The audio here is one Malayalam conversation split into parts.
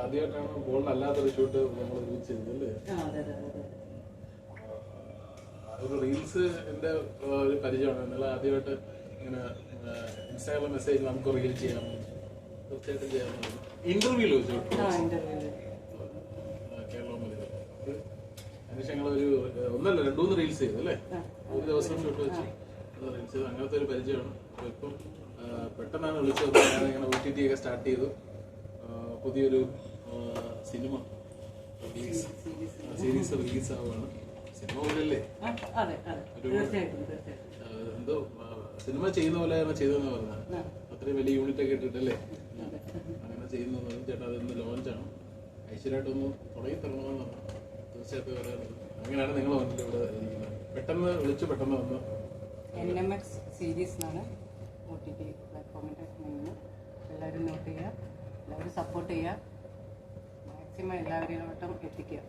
ആദ്യമായിട്ടാണ് ഷൂട്ട് നമ്മൾ ഒരു ഒരു പരിചയമാണ്. ആദ്യമായിട്ട് ഇങ്ങനെ ഇൻസ്റ്റാഗ്രാം മെസ്സേജ് നമുക്ക് റീൽ ചെയ്യാം. തീർച്ചയായിട്ടും ചെയ്യാം. ഇന്റർവ്യൂൽ വെച്ചു? ആ ഇന്റർവ്യൂൽ കേരളം അതിനുശേഷം ഞങ്ങൾ ഒരു ഒന്നല്ല രണ്ടു മൂന്ന് റീൽസ് ചെയ്തു അല്ലേ? ഒരു ദിവസം ഷൂട്ട് വെച്ച്. റീൽസ് ചെയ്തു. അങ്ങനത്തെ ഒരു പരിചയമാണ്. ഇപ്പം പെട്ടെന്നാണ് വിളിച്ചത്. ഇങ്ങനെ ഒ ടി ടി ഒക്കെ സ്റ്റാർട്ട് ചെയ്തു. പുതിയൊരു സിനിമ സീരീസ് റിലീസ് ആവുകയാണ് സിനിമ പോലെയല്ലേ? എന്തോ സിനിമ ചെയ്യുന്ന പോലെ ചെയ്തതെന്ന് ചെയ്തെന്ന് പറഞ്ഞ അത്രയും വലിയ യൂണിറ്റ് ഒക്കെ ഇട്ടിട്ടല്ലേ അങ്ങനെ ചെയ്യുന്നത്. ചേട്ടാ അതൊന്ന് ലോഞ്ചാണ്. ഐശ്വര്യമായിട്ടൊന്ന് തുടങ്ങി തരണമെന്ന് പറഞ്ഞു തീർച്ചയായിട്ടും വരാറുണ്ട്. അങ്ങനെയാണ് നിങ്ങൾ വന്നിട്ട് ഇവിടെ ഇരിക്കുന്നത്. പെട്ടെന്ന് വിളിച്ചു പെട്ടെന്ന് വന്നു എൻ എം എക്സ് സീരീസ് ആണ് ഒ ടി ടി പ്ലാറ്റ്ഫോമിന്റെ എല്ലാവരും നോട്ട് ചെയ്യുക. എല്ലാവരും സപ്പോർട്ട് ചെയ്യുക. മാക്സിമം എല്ലാവരിലോട്ടും എത്തിക്കുക.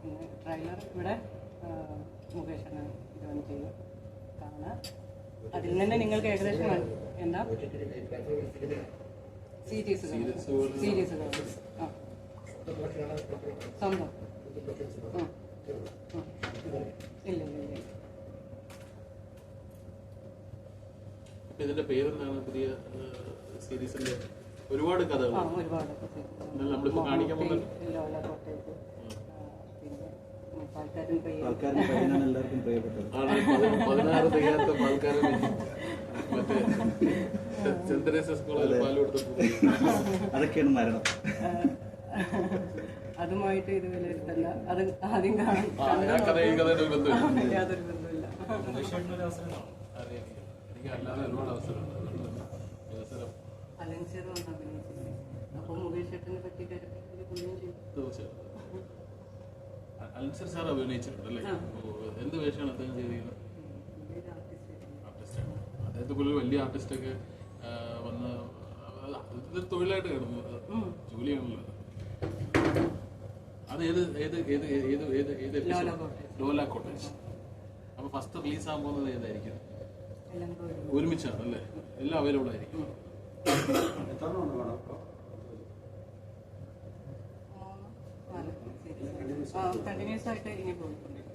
പിന്നെ ട്രെയിലർ ഇവിടെ മുകേഷാണ് ജോയിൻ ചെയ്യും കാണാം അതിൽ നിന്ന് നിങ്ങൾക്ക് ഏകദേശം എന്താ? സീരീസുകൾ സീരീസുകൾ ആ. സ്വന്തം. ഇതിന്റെ പേരെന്താണ് പുതിയ സീരീസിന്റെ? ഒരുപാട് കഥകൾ ആ ഒരുപാട് നമ്മളിപ്പോ കാണിക്കാൻ പതിനാറ് തികയാത്ത പാൽക്കാരൻ മറ്റേ പാൽ കൊടുത്ത അതൊക്കെയാണ് മരണം. അതുമായിട്ട് ഇത് വിലയിരുത്തല്ല അത് ആദ്യം കാണാൻ യാതൊരു ബന്ധമില്ല അതെ, എനിക്ക് അല്ലാതെ ഒരുപാട് അവസരമുണ്ട് തീർച്ചയായിട്ടും. അ- സർ സാർ അഭിനയിച്ചിട്ടുണ്ട് അല്ലേ? എന്ത് വേഷമാണ് അദ്ദേഹം ചെയ്തിരിക്കുന്നത്? ആർട്ടിസ്റ്റ് ആർട്ടിസ്റ്റാണ് അദ്ദേഹത്തെ പോലെ വലിയ ആർട്ടിസ്റ്റൊക്കെ വന്ന് ഇതൊരു തൊഴിലായിട്ട് കിടന്നു ജോലിയാണല്ലോ അത്. ഏത് ഏത് ഏത് ഏത് ഏത് ഏത്? Lola cottage. അപ്പൊ ഫസ്റ്റ് റിലീസ് ആകാൻ പോകുന്നത് ഏതായിരിക്കും? ഒരുമിച്ചാണ് അല്ലേ എല്ലാം അവൈലബിൾ ആയിരിക്കും. കണ്ടിന്യൂസ് ആയിട്ട് ഇനി പോയിക്കൊണ്ടിരിക്കും